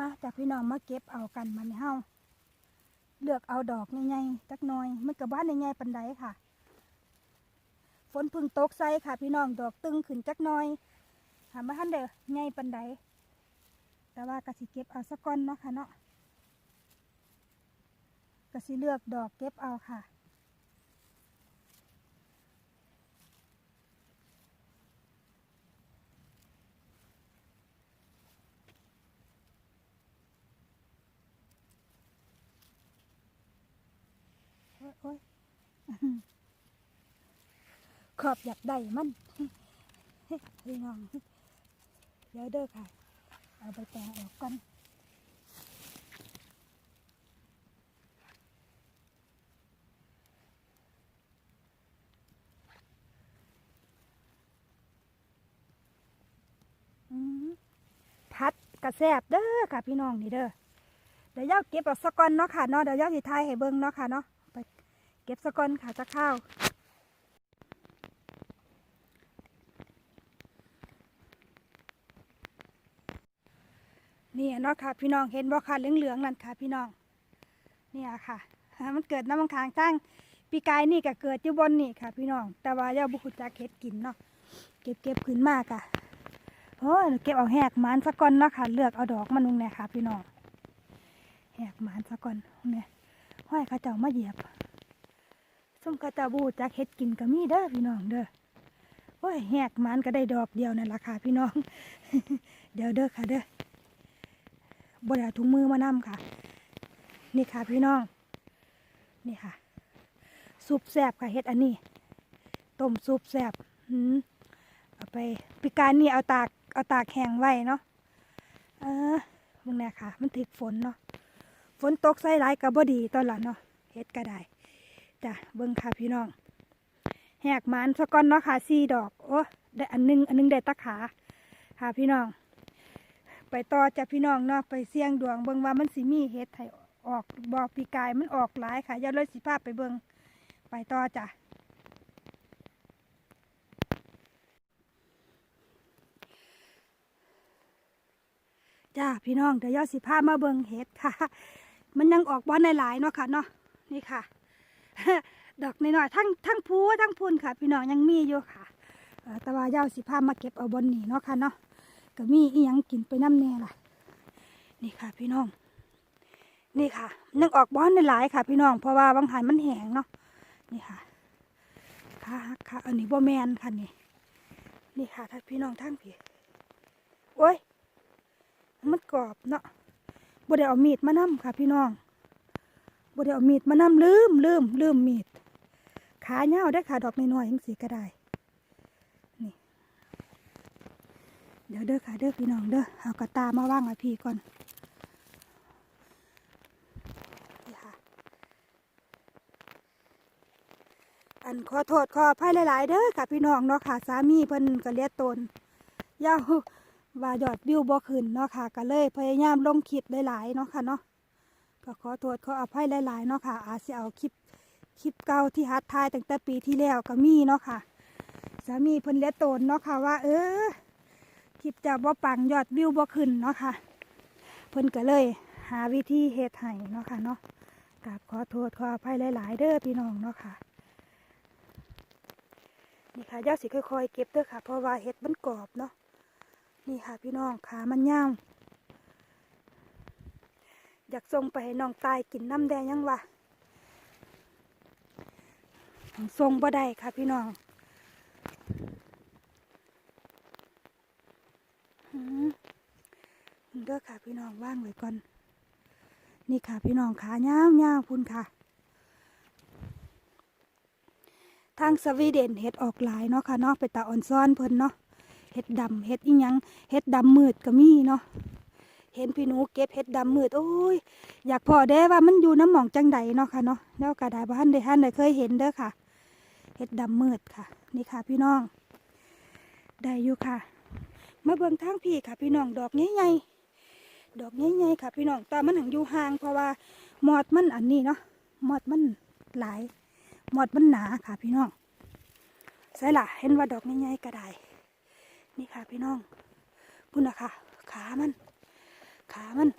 มาจากพี่น้องมาเก็บเอากันมันเฮาเลือกเอาดอกใหญ่ๆจักน่อยมันกับบ้านใหญ่ๆปันใดค่ะ ฝนพึ่งตกใส่ค่ะ พี่น้องดอกตึงขึ้นจักน่อยถามว่าท่านเด้อใหญ่ปันใดแต่ว่ากะสิเก็บเอาสักก้อนเนาะค่ะเนาะกะสิเลือกดอกเก็บเอาค่ะ โอ๊ยโอ๊ย ขอบอยากได้มันพี่น้องเดี๋ยวเด้อค่ะ เอาไปแต่งออกก่อนพัดกระแซบเด้อค่ะพี่น้องนี่เด้อเดี๋ยวย่าเก็บเอาสกก่อนเนาะค่ะเนาะเดี๋ยวย่าสิทายให้เบิ่งเนาะค่ะเนาะ เก็บสกก่อนค่ะจะข้าว นี่เนาะค่ะ พี่น้องเห็นบ่ค่ะเหลืองๆนั่นค่ะ พี่น้องเนี่ยค่ะมันเกิดน้ำมันค้างตั้งปีกายนี่ก็เกิดอยู่บนนี่ค่ะ พี่น้อง แต่ว่าย่าบุคุจักเฮ็ดกินเนาะเก็บเก็บขึ้นมากค่ะโอ้เก็บเอาแหกมันสกก่อนเนาะค่ะ เลือกเอาดอกมันนุ่งเนี่ยค่ะ พี่น้องแหกหมานซะกอนเนี่ยห้อยข้าเจ้ามาเหยียบ ส้มเข้าเจ้าบูจักเฮ็ดกินก็มีเด้อพี่น้องเด้อโอ้ยแหกมานก็ได้ดอกเดียวนั่นล่ะค่ะพี่น้อง เดี๋ยวเด้อค่ะเด้อบ่ได้เอาถุงมือมานำค่ะ นี่ค่ะพี่น้อง นี่ค่ะซุปแซบค่ะเฮ็ดอันนี้ต้มซุปแซบเอาไปปีการนี่เอาตากเอาตากแห้งไว้เนาะเออมึงเนี่ยค่ะ มันถึกฝนเนาะฝนตกใส่หลายกับบดีตอนหลังเนาะเฮ็ดก็ได้ จ้ะเบิ่งค่ะพี่น้อง แหกมันสะก้อนเนาะค่ะสี่ดอกโอ้ได้อันนึงอันนึงได้ตะขาค่ะพี่น้อง ไปต่อจ้ะพี่น้องเนาะไปเสี่ยงดวงเบิ่งว่ามันสิมีเฮ็ดให้ออกบอกปีกายมันออกหลายค่ะย่าเลยสิภาพไปเบิ่งไปต่อจ้ะจ้าพี่น้องเดี๋ยวยอดสิพามาเบิงเห็ดค่ะ มันยังออกบอในหลายๆเนาะค่ะเนาะนี่ค่ะ ดอกน้อยๆทั้งทั้งพูทั้งพูนค่ะ พี่น้องยังมีอยู่ค่ะแต่ว่ายาสิพามาเก็บเอาบนนี่เนาะค่ะเนาะก็มีอีหยังกินไปน้ำแน่ล่ะ นี่ค่ะ พี่น้อง นี่ค่ะยังออกบอนในหลายค่ะ พี่น้องเพราะว่าบางหันมันแห้งเนาะนี่ค่ะค่ะค่ะอันนี้บ่แมนค่ะนี่นี่ค่ะท่านพี่น้องทั้งพี่โอ้ยมันกรอบเนาะบ่ได้เอามีดมานำค่ะ พี่น้อง บ่ได้เอามีดมานำลืมลืมลืมมีดขาเหี่ยวได้อค่ะดอกน้อยๆจังสีก็ได้นี่เดี๋ยวเด้อค่ะเด้อพี่น้องเด้อเอากระตามาว่างไว้พี่ก่อนอันขอโทษขออภัยหลาย ๆ เด้อค่ะพี่น้องเนาะค่ะสามีเพิ่นก็เลียตนยาวว่ายอดวิวบ่ขึ้นเนาะค่ะก็เลยพยายามลงคลิปหลาย ๆ เนาะค่ะเนาะ ก็ขอโทษขออภัยหลายๆเนาะค่ะ อาจสิเอาคลิปคลิปเก่าที่ฮัดทายตั้งแต่ปีที่แล้วก็มีเนาะค่ะสามีเพิ่นเลียตนเนาะค่ะว่า เออคลิปจะบ่ปังยอดวิวบ่ขึ้นเนาะค่ะเพิ่นก็เลย หาวิธีเฮ็ดให้เนาะค่ะเนาะกราบขอโทษขออภัยหลายๆเด้อพี่น้องเนาะค่ะนี่ค่ะย่าสิค่อยๆเก็บเด้อค่ะ เพราะว่าเห็ดมันกรอบเนาะนี่ค่ะพี่น้องขามันยาว อยากส่งไปให้น้องตายกินน้ำแดงยังวะส่งบ่ได้ค่ะพี่น้องอืมเด้อค่ะพี่น้องว่างไว้ก่อน นี่ค่ะพี่น้องขายาวยาพุ่นค่ะ ทางสวีเดนเห็ดออกหลายเนาะค่ะเนาะไปตาอ่อนซ้อนเพิ่นเนาะเห็ดดำเห็ดอีหยังเห็ดดำมืดก็มีเนาะ เห็นพี่หนูเก็บเห็ดดำมืดโอ้ยอยากพอเด้ว่ามันอยู่น้ำหมองจังใดเนาะค่ะเนาะแล้วกระดาษบ้านได้ท่านได้เคยเห็นเด้อค่ะเห็ดดำมืดค่ะ นี่ค่ะพี่น้อง ได้อยู่ค่ะมาเบิ่งทางพี่ค่ะ พี่น้องดอกใหญ่ๆดอกใหญ่ๆค่ะ พี่น้องแต่มันหังอยู่ห่างเพราะว่ามอดมันอันนี้เนาะมอดมันหลายมอดมันหนาค่ะ พี่น้องใช่ล่ะเห็นว่าดอกใหญ่ๆก็ได้นี่ค่ะ พี่น้องพุ่นนะค่ะ ขามัน ขามัน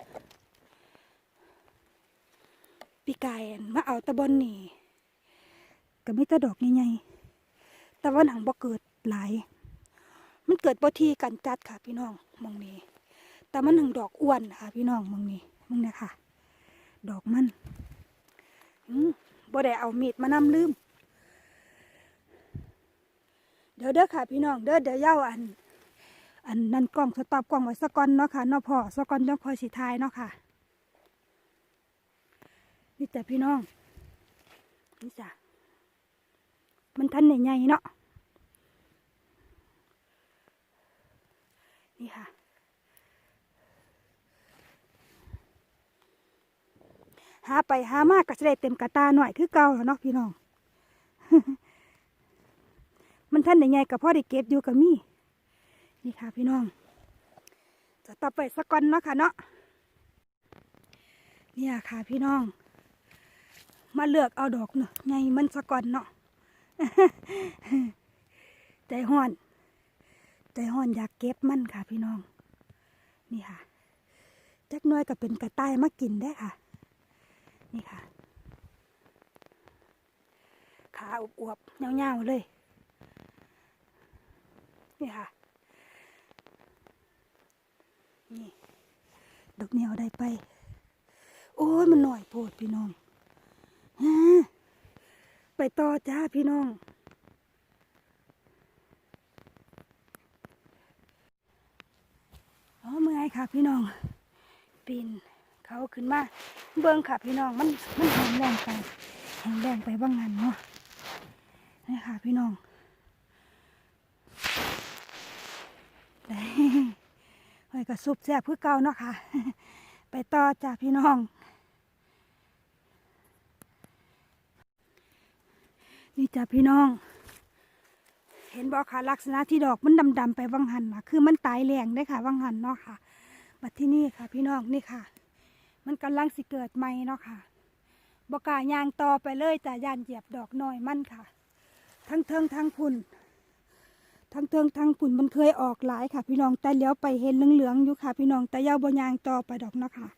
ปีกายมาเอาตะบอนนี่ก็ไม่ตะดอกใหญ่ๆแต่ว่าหนังบ่เกิดหลาย มันเกิดบ่ทีกันจัดค่ะพี่น้องมองนี้ แต่มันหนังดอกอ้วนค่ะ พี่น้องมองนี้มองนี้ค่ะ ดอกมันบ่ได้เอามีดมานำลืม เดี๋ยวเด้อค่ะ พี่น้องเด้อเดี๋ยวเย้าอัน อันนั่นกล้องสต็อปกล้องไว้สะก่อนเนาะค่ะเนาะพอสะก่อนจังคอยสิทายเนาะค่ะ นี่จ้ะพี่น้อง นี่จ้ะมันทันใหญ่ๆเนาะนี่ค่ะ หาไปหามากก็จะได้เต็มกระตาหน่อยคือเก่าแล้วเนาะพี่น้อง มันท่านใหญ่ๆกับพ่อได้เก็บอยู่กับมี่ นี่ค่ะพี่น้อง จะต่อไปสักก่อนเนาะค่ะเนาะเนี่ยค่ะพี่น้อง มาเลือกเอาดอกเนาะไงมันสก่อนเนาะใจห้อนใจห้อนอยากเก็บมันค่ะพี่น้อง นี่ค่ะจักหน้อยก็เป็นกระต่ายมากินได้ค่ะ นี่ค่ะ ขาอวบๆเงาๆเลย นี่ค่ะ นี่ ดอกเหนียวได้ไป โอ้ยมันหน่อยโพดพี่น้องฮะไปต่อจ้าพี่น้อง อ๋อเมื่อยค่ะพี่น้อง ปีนเขาขึ้นมา เบิ้งค่ะพี่น้อง มันมันแห้งแรงไปแห้งแรงไปบ้างงานเนาะ นี่ค่ะพี่น้องได้ ไว้ก็ซุปแซ่บเพื่อเก่าเนาะค่ะ ไปต่อจ้าพี่น้อง นี่จ้าพี่น้อง เห็นบอกค่ะลักษณะที่ดอกมันดำๆไปวังหันนะคือมันตายแรงได้ค่ะวังหันเนาะค่ะมาที่นี่ค่ะ พี่น้องนี่ค่ะ มันกำลังสิเกิดใหม่เนาะค่ะบกายางต่อไปเลยจ้ะยานเหยียบดอกน้อยมันค่ะ ทั้งเทิงทั้งพุ่น ทั้งเทิงทั้งพุ่นมันเคยออกหลายค่ะ พี่น้องแต่เลี้ยวไปเห็นเหลืองๆอยู่ค่ะ พี่น้องแต่ย้าบยางต่อไปดอกเนาะค่ะ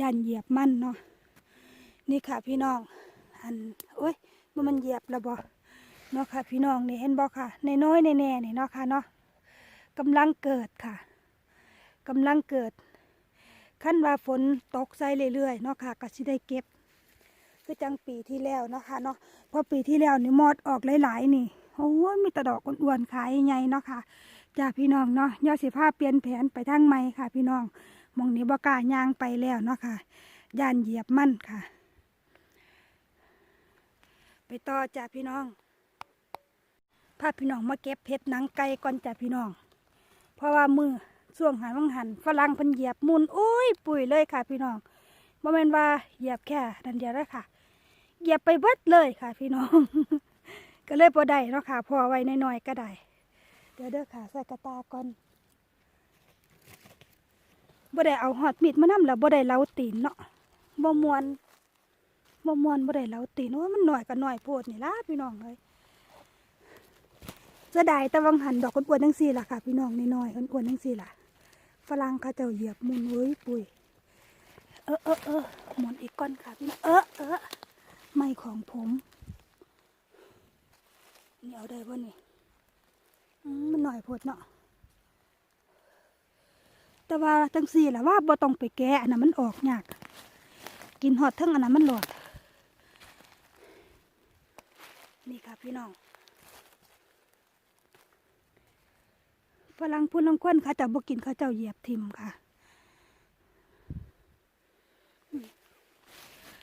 ยานเหยียบมันเนาะนี่ค่ะพี่น้อง อันโอ้ยมันมันเหยียบแล้วบ่เนาะค่ะ พี่น้องนี่เห็นบ่ค่ะในน้อยในแน่นี่เนาะค่ะเนาะกำลังเกิดค่ะกำลังเกิดขั้นว่าฝนตกใส่เรื่อยๆเนาะค่ะก็สิได้เก็บ คือจังปีที่แล้วเนาะค่ะเนาะเพราะปีที่แล้วนี่มอดออกหลายๆนี่ โอ้ยมีต่ดอกอ้วนๆขายใหญ่เนาะค่ะจ้าพี่น้องเนาะยอดสิผ้าเปลี่ยนแผนไปทางใหม่ค่ะ พี่น้องมองนี้บ่กล้ายางไปแล้วเนาะค่ะย่านเหยียบมั่นค่ะ ไปต่อจ้าพี่น้องพาพี่น้องมาเก็บเพชรหนังไก่ก่อนจ้าพี่น้อง เพราะว่ามือส่วงหันวังหันฝรั่งพันเหยียบมุนอุ้ยปุ๋ยเลยค่ะ พี่น้องบ่แม่นว่าเหยียบแค่ดันเดียวแล้วค่ะ เหยียบไปเบิดเลยค่ะ พี่น้อง ก็เลยบ่ได้เนาะค่ะพอไว้น้อยๆก็ได้ เดี๋ยวเด้อค่ะใส่กระตาก่อนบ่ได้เอาหอดมีดมานำแล้วบ่ได้เล้าตีนเนาะบ่มวนบ่มวนบ่ได้เล้าตีนโอ้ยมันหน่อยก็หน่อยโพดนี่ล่ะพี่น้องเลยจะได้แต่วังหันดอกอ้วนๆทั้งสี่ล่ะค่ะ พี่น้องน้อยๆอ้วนๆทั้งสี่ล่ะฝรั่งเขาเจ้าเหยียบมุนเว้ยปุยเออเออเออหมุนอีกก้อนค่ะพี่น้องเออเออไม่ของผม นี่เอาได้ป่นี่มันหน่อยพดเนาะแต่ว่าทั้งสี่ละว่าบ่ต้องไปแกะอันนั้นมันออกยาก กินหอดทั้งอันนั้นมันหลอด นี่ค่ะพี่น้องฝรั่งพูดลังควนเขาเจะบ่กินเขาเจ้าเหยียบทิมค่ะ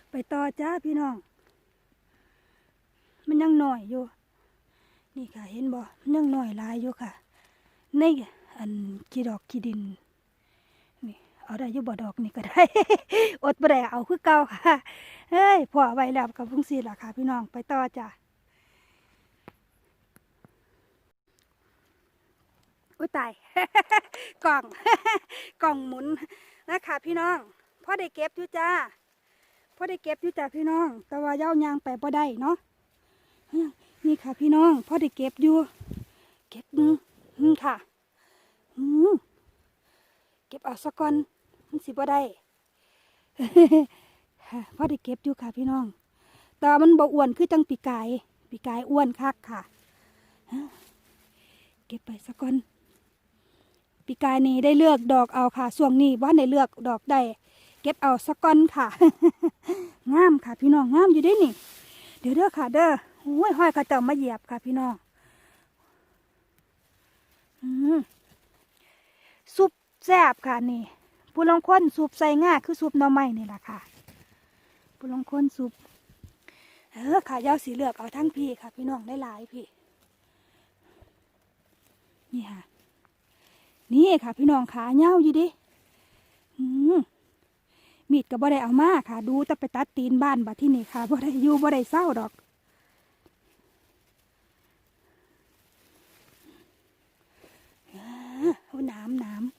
ไปต่อจ้าพี่น้อง มันยังหน่อยอยู่ นี่ค่ะ เห็นบ่มันยังหน่อยลายอยู่ค่ะ ในอันกีดอกกีดิน นี่ เอาได้อยู่บ่ดอกนี่ก็ได้ อดบ่ได้เอาคือเก่าค่ะ เฮ้ยพอไว้แล้วกับพุ่งสีล่ะค่ะ พี่น้องไปต่อจ้าอุ้ยตาย กล่อง กล่องหมุนนะคะพี่น้องพ่อได้เก็บอยู่จ้าพ่อได้เก็บอยู่จ้าพี่น้อง แต่ว่าเย้ายางไปบ่ได้เนาะ นี่ค่ะพี่น้องพ่อได้เก็บอยู่ เก็บมืออืมค่ะเก็บเอาสักก่อนมันสิบ่ได้ค่อได้เก็บอยู่ค่ะพี่น้องแต่ว่ามันบ่อ้วนคือจังปีกายปีกายอ้วนคักค่ะเก็บไปสักก่อนปีกายนี้ได้เลือกดอกเอาค่ะส่วงนี้ว่าได้เลือกดอกได้เก็บเอาสักก่อนค่ะงามค่ะ พี่น้องงามอยู่ด้นี่ เดี๋ยวเด้อค่ะเด้อ อ้ยห้อยกระเจ้ามาเหยียบค่ะพี่น้องอซุปแซ่บค่ะนี่ผู้ลองค้นซุปใส่ง่าคือซุปหน่อไม้นี่แหละค่ะผู้ลองค้นซุปเออขายาวสีเหลือกเอาทั้งพี่ค่ะ พี่น้องได้หลายพี่ นี่ค่ะ นี่ค่ะ พี่น้องขาเน่าอยู่ดิอืมมีดก็บ่ได้เอามาค่ะ ดูแต่ไปตัดตีนบ้านบัดที่นี่ค่ะบ่ได้อยู่บ่ได้เศร้าดอกอ่า เอาน้ำน้ำ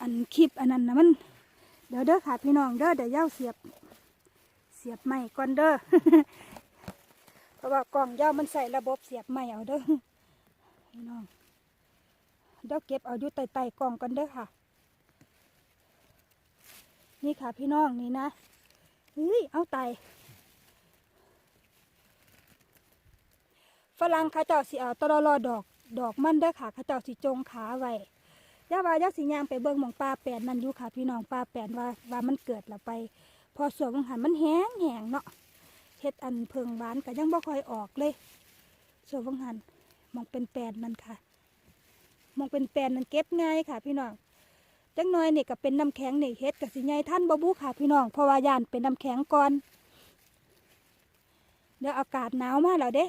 อันคลิปอันนั้นนะมัน เดี๋ยวเด้อค่ะพี่น้องเด้อเดี๋ยวย่าเสียบ เสียบใหม่ก่อนเด้อเพราะว่ากล่องย่ามันใส่ระบบเสียบใหม่เอาเด้อพี่น้องเดี๋ยวเก็บเอาอยู่ใต้ใต้กล่องก่อนเด้อค่ะ นี่ค่ะพี่น้องนี่นะ เฮ้ย เอาไตฝรั่งข้าเจ้าสิเอาตลอรอดอกดอกมันเด้อค่ะข้าเจ้าสิจงขาไว้ย่าว่าย่าสิยางไปเบิ่งหมองปลาแปดนั่นอยู่ค่ะ พี่น้องปลาแปดว่าว่ามันเกิดแล้วไป พอสวนมังหันมันแห้งแห้งเนาะเฮ็ดอันเพิงหวานก็ยังบ่ค่อยออกเลยสวนมังหันมองเป็นแปดนั่นค่ะ มองเป็นแปดนั่นเก็บง่ายค่ะ พี่น้อง จังน้อยนี่ก็เป็นน้ำแข็งนี่เฮ็ดกับสิใหญ่ท่านบ่บุค่ะพี่น้องเพราะว่ายานเป็นน้ำแข็งก่อน เดี๋ยวอากาศหนาวมาแล้วเด้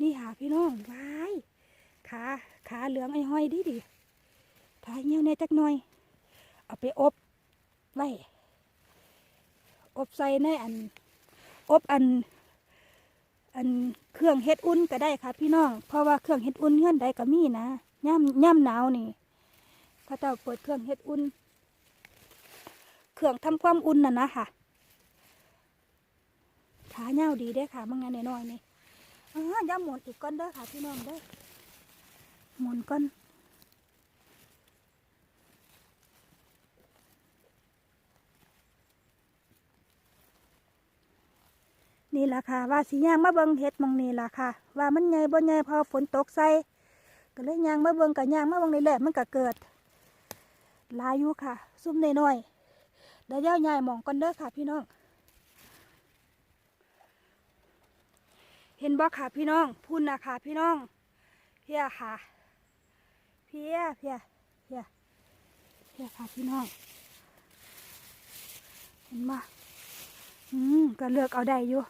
นี่หาพี่น้องวายขาขาเหลืองไอ้ห้อยดิดิขายเงี้ยวแน่จักหน่อย เอาไปอบไว้อบใส่ในอัน อบอัน อันเครื่องเฮ็ดอุ่นก็ได้ค่ะ พี่น้องเพราะว่าเครื่องเฮ็ดอุ่นเงื่อนใดก็มีนะย่ำย่ำหนาวนี่พระเจ้าเปิดเครื่องเฮ็ดอุ่น เครื่องทำความอุ่นน่ะนะค่ะขาเงาดีได้ค่ะบางงานน้อยๆนี่อ่าอย่ำหมุนอีกก้อนเด้อค่ะ พี่น้องเด้อหมุนก้อน นี่ล่ะค่ะ ว่าสีย่างมาเบิงเห็ดมองนี่ล่ะค่ะ ว่ามันใหญ่บ่ใหญ่พอฝนตกใส่ก็เลยย่างมาเบิงกับย่างมาเบิงนี่แหละมันก็เกิดลายอยู่ค่ะ ซุ่มน้อยๆเดี๋ยวย่าใหญ่หมองก้อนเด้อค่ะพี่น้อง เห็นบ่ค่ะพี่น้องพุ่นนะค่ะพี่น้องเพียค่ะ เพียเพียเพียเพียค่ะพี่น้องเห็นบ่อืมก็เลือกเอาได้อยู่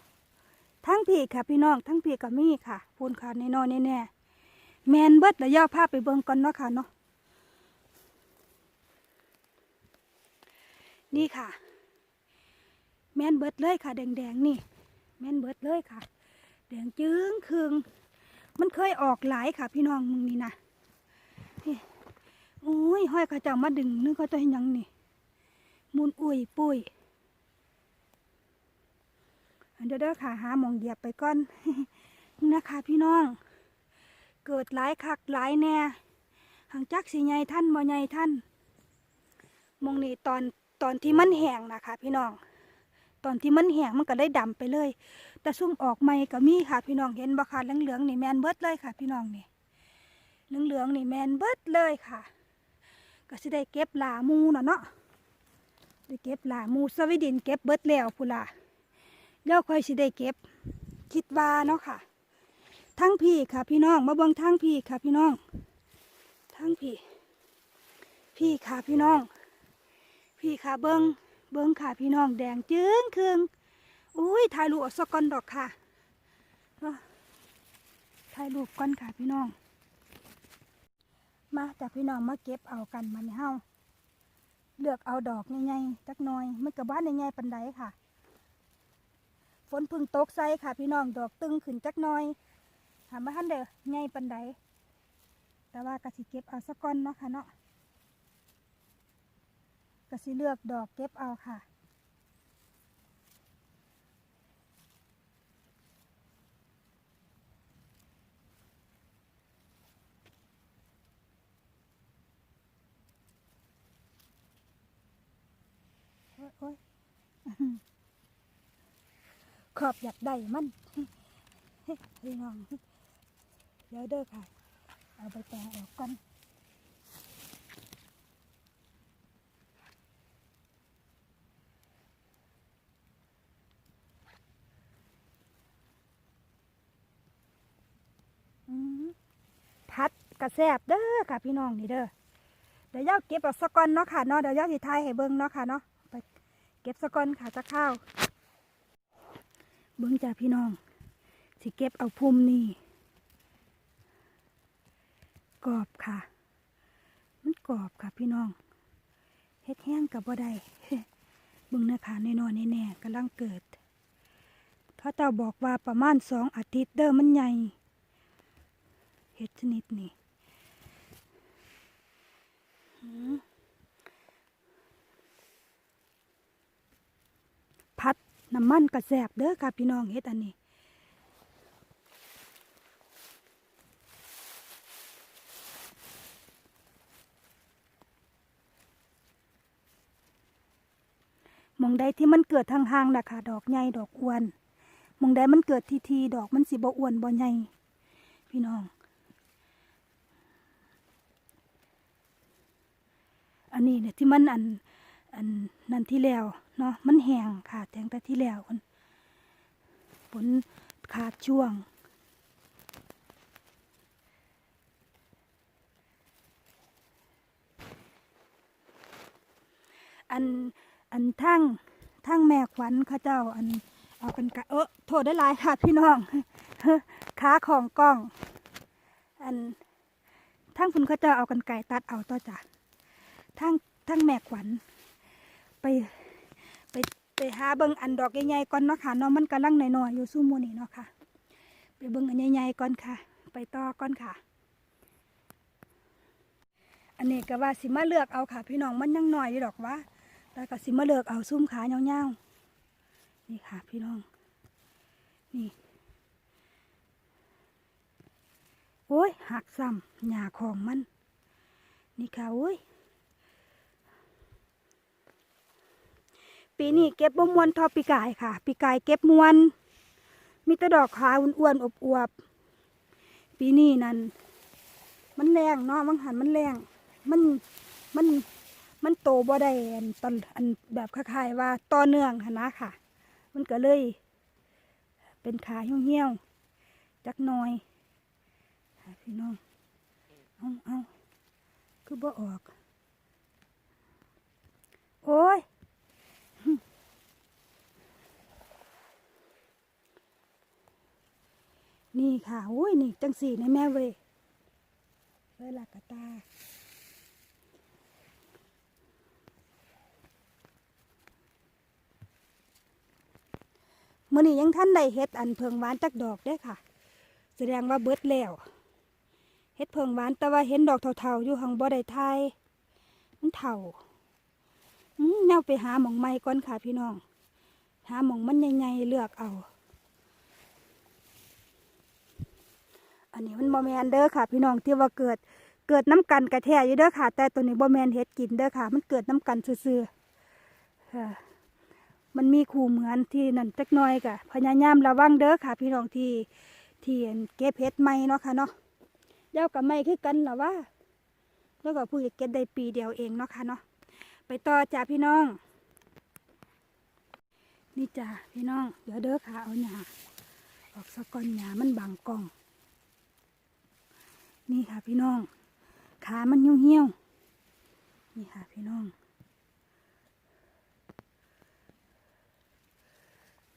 ทั้งพี่ค่ะพี่น้องทั้งพี่กับมี่ค่ะพูนค่ะแน่นอนแน่แมนเบิดแล้วย่าพไปเบิ่งก่อนเนาะค่ะเนาะนี่ค่ะ แมนเบิดเลยค่ะ แดงๆนี่ แมนเบิดเลยค่ะ แดงจึงคืงมันเคยออกหลายค่ะ พี่น้องมึงนี่นะนี่โอ้ยห้อยเขาเจ้ามาดึงนึกเขาจะเห็นหยังนี่ มุนอุ้ยปุ้ยอัน เดี๋ยวเด้อค่ะหาหมองเหยียบไปก่อนนะคะ พี่น้อง เกิดหลายคักหลายแน่หางจักสีใหญ่ท่านบ่ใหญ่ท่านมองนี่ตอนตอนที่มันแห้งนะคะ พี่น้อง ตอนที่มันแห้งมันก็ได้ดำไปเลย แต่ซุ่มออกใหม่ก็มีค่ะ พี่น้องเห็นบ่ค่ะเหลืองๆนี่แมนเบิดเลยค่ะ พี่น้องนี่เหลืองๆนี่แมนเบิดเลยค่ะ ก็สิได้เก็บหลามูเนาะเนาะได้เก็บหลามูสวีดินเก็บเบิดแล้วพุนล่ะ แล้วค่อยสิได้เก็บ คิดว่าเนาะค่ะ ทั้งพี่ค่ะ พี่น้อง มาเบิ่งทั้งพี่ค่ะ พี่น้อง ทั้งพี่ พี่ค่ะพี่น้อง พี่ค่ะเบิ่งเบิ่งค่ะพี่น้องแดงจึ้งครึงอุ้ยถ่ายรูปสก้อนดอกค่ะถ่ายรูปก้อนค่ะพี่น้อง มาจากพี่น้องมาเก็บเอากันมันเฮาเลือกเอาดอกใหญ่ๆจักหน่อยมันกับบ้านใหญ่ๆปันไดค่ะ ฝนพึ่งตกใส่ค่ะ พี่น้องดอกตึงขึ้นจักน้อยถามว่าท่านเด้อไงปันไดแต่ว่ากะสิเก็บเอาสักก้อนเนาะค่ะเนาะกะสิเลือกดอกเก็บเอาค่ะ โอ้ย ขอบอยากได้มันพี่น้องเดี๋ยวเด้อค่ะ เอาใบแตงออกก่อนพัดกระแซบเด้อค่ะพี่น้องนี่เด้อเดี๋ยวย่าเก็บเอาสกอนเนาะค่ะเนาะเดี๋ยวย่าสิทายให้เบิ่งเนาะค่ะเนาะไปเก็บสกอนค่ะจะข้าว เบิ่งจ้าพี่น้อง สิเก็บเอาพุ่มนี่กรอบค่ะ มันกรอบค่ะพี่น้องเฮ็ดแห้งกับบ่ได้เบิ่งนะคะแน่นอนแน่ๆกำลังเกิดพระเจ้าบอกว่าประมาณสองอาทิตย์เด้อมันใหญ่เฮ็ดชนิดนี้ พัด น้ำมันกระแสบเด้อค่ะพี่น้องเฮ็ดอันนี้มองใดที่มันเกิดทางห่างนะคะดอกใหญ่ดอกอ้วนมองใดมันเกิดทีทีๆดอกมันสิบ่อ้วนบ่ใหญ่พี่น้อง อันนี้เนี่ยที่มันอันอันนั่นที่แล้ว เนาะมันแห้งขาดแทงแต่ที่แล้วมันฝนขาดช่วงอันอันทั้งทั้งแม่ขวัญข้าเจ้าอันเอากันไกรเออโทษได้หลายค่ะพี่น้องขาของกล้อง อันทั้งคุณข้าเจ้าเอากันไก่ตัดเอาต่อจ้ะทั้งทั้งแม่ขวัญไป ไปไปหาเบิ่งอันดอกใหญ่ๆก่อนเนาะค่ะเนาะมันกำลังหน้อยๆอยู่สู้โมอนี่เนาะค่ะ ไปเบิ่งอันใหญ่ๆก่อนค่ะ ไปต่อก่อนค่ะ อันนี้ก็ว่าสิมาเลือกเอาค่ะ พี่น้องมันยังหน้อยอยู่ดอกว่าแล้วก็สิมาเลือกเอาซุ้มขาเงาๆนี่ค่ะ พี่น้อง นี่โอ้ยหักซ้ำหญ้าของมัน นี่ค่ะโอ้ย ปีนี้เก็บบ่มวนทอปีกายค่ะ ปีกายเก็บมวน มีแต่ดอกขาวอ้วนๆอบอวบๆปีนี้นั่นมันแรงเนาะมังหันมันแรง มันมันมันโตบ่ได้ตอนอันแบบคล้ายๆว่าต่อเนื่องนะค่ะ มันก็เลย เป็นขาเหี่ยวๆจักหน่อยพี่น้องเอาเอาคือบ่ออก โอ้ย นี่ค่ะอุ้ยนี่จังสีในแม่เวยเวลากระตามื่อนี้ยังท่านได้เฮ็ดอันเพิงหวานจักดอกได้ค่ะ แสดงว่าเบิดแล้วเฮ็ดเพิงหวานแต่ว่าเห็นดอกเถาๆอยู่หังบ่ได้ทายมันเถาอืมแนวไปหาหมองไม้ก่อนค่ะพี่น้อง หาหมองมันใหญ่ๆเลือกเอา อันนี้มันบอแมนเด้อค่ะ พี่น้องที่ว่าเกิดเกิดน้ำกันกระแทอยู่เด้อค่ะ แต่ตัวนี้บอแมนเฮ็ดกินเด้อค่ะ มันเกิดน้ำกันซื่อๆค่ะมันมีคู่เหมือนที่นั่นจักหน้อยกะพยายามระวังเด้อค่ะ พี่น้องที่ที่เก็บเฮ็ดใหม่เนาะค่ะเนาะเย้ากับไม่คือกันหรอว่า แล้วก็ผู้เก็บได้ปีเดียวเองเนาะค่ะเนาะไปต่อจ้าพี่น้อง นี่จ้าพี่น้อง เดี๋ยวเด้อค่ะเอาหญ้าออกสะก้อนหญ้ามันบังกล้อง นี่ค่ะพี่น้อง ขามันเหี่ยวเหี่ยวๆนี่ค่ะพี่น้อง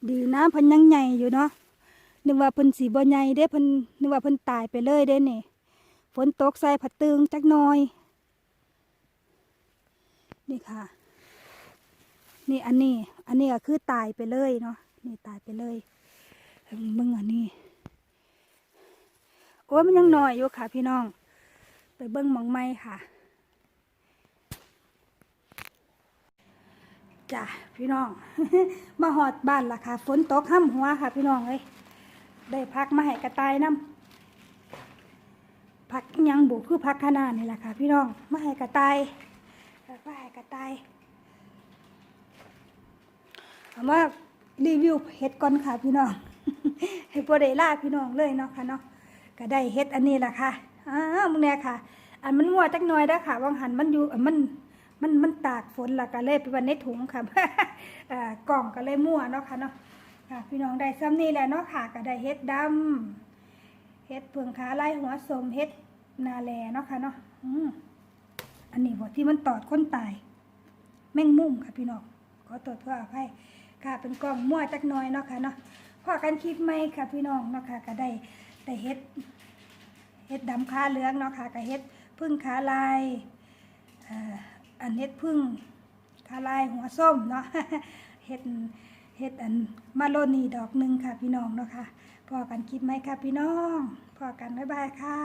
ดีนะพิ่นยังใหญ่อยู่เนาะ นึกว่าพิ่นสีบ่ใหญ่เด้พิ่นนึกว่าพิ่นตายไปเลยเด้เนี่ยฝนตกใส่ผัดตึงจักหน่อย นี่ค่ะ นี่อันนี้ อันนี้ก็คือตายไปเลยเนาะ นี่ตายไปเลยมึงอันนี้ โอ้ยมันยังน้อยอยู่ค่ะ พี่น้อง ไปเบิ้งมองไม้ค่ะจ้ะพี่น้อง มาหอดบ้านละค่ะ ฝนตกห้ำหัวค่ะ พี่น้องเอ้ยได้พักมาให้กระต่ายน้ำพักยังบุคือพักขนาดนี่แหละค่ะ พี่น้องมาให้กระต่ายมาให้กระต่ายเอามารีวิวเฮ็ดก่อนค่ะพี่น้องให้บ่ได้ล่าพี่น้องเลยเนาะค่ะเนาะ ก็ได้เฮ็ดอันนี้แหละค่ะอ้าวมึงเนี่ยค่ะ อันมันงัวจักหน่อยเด้ค่ะว่างหันมันอยู่อันมันมันมันตากฝนละก็เลยไปไว้ในถุงค่ะกล่องก็เลยมั่วเนาะค่ะเนาะค่ะพี่น้องได้ซ้ำนี่แหละเนาะค่ะก็ได้เฮ็ดดำเฮ็ดเผืองขาไลายหัวสมเฮ็ดนาแลเนาะค่ะเนาะอืมอันนี้บ่ที่มันตอดค้นตาย แม่งมุ่มค่ะพี่น้องขอตรวจเพื่ออภัยค่ะเป็นกล่องมั่วจักหน้อยเนาะค่ะเนาะพอกันคลิปไหมค่ะพี่น้องเนาะค่ะก็ได้ แต่เฮ็ดเฮ็ดดำขาเหลืองเนาะค่ะก็เฮ็ดพึ่งขาลายอันเฮ็ดพึ่งขาลายหัวส้มเนาะเฮ็ดเฮ็ดอันมาโลนีดอกหนึ่งค่ะพี่น้องเนาะค่ะพอกันคิดไหมค่ะพี่น้องพอกันบ๊ายบายค่ะ